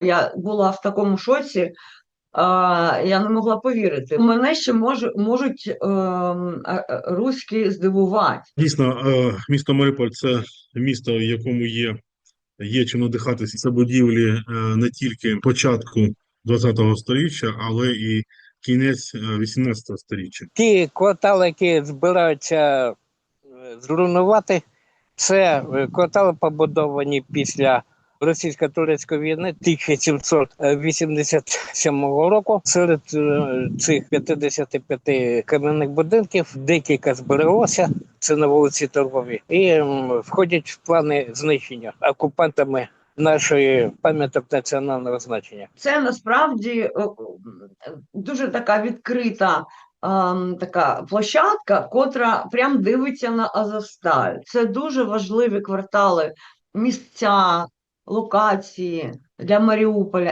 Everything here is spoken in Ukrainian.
Я була в такому шоці, а, я не могла повірити. Мене ще може, можуть ем, а, а, руські здивувати. Дійсно, е, місто Маріуполь це місто, в якому є, є чим надихатися. Це будівлі е, не тільки початку ХХ століття, але і кінець е, 18 століття. ті квартали, які збираються е, зруйнувати, це е, квартали побудовані після російсько-турецької війни 1787 року. Серед е, цих 55 кам'яних будинків декілька збереглося. Це на вулиці Торгові, і входять в плани знищення окупантами нашої пам'яток національного значення. Це насправді дуже така відкрита ем, така площадка, котра прям дивиться на Азовсталь. Це дуже важливі квартали, місця, локації для Маріуполя.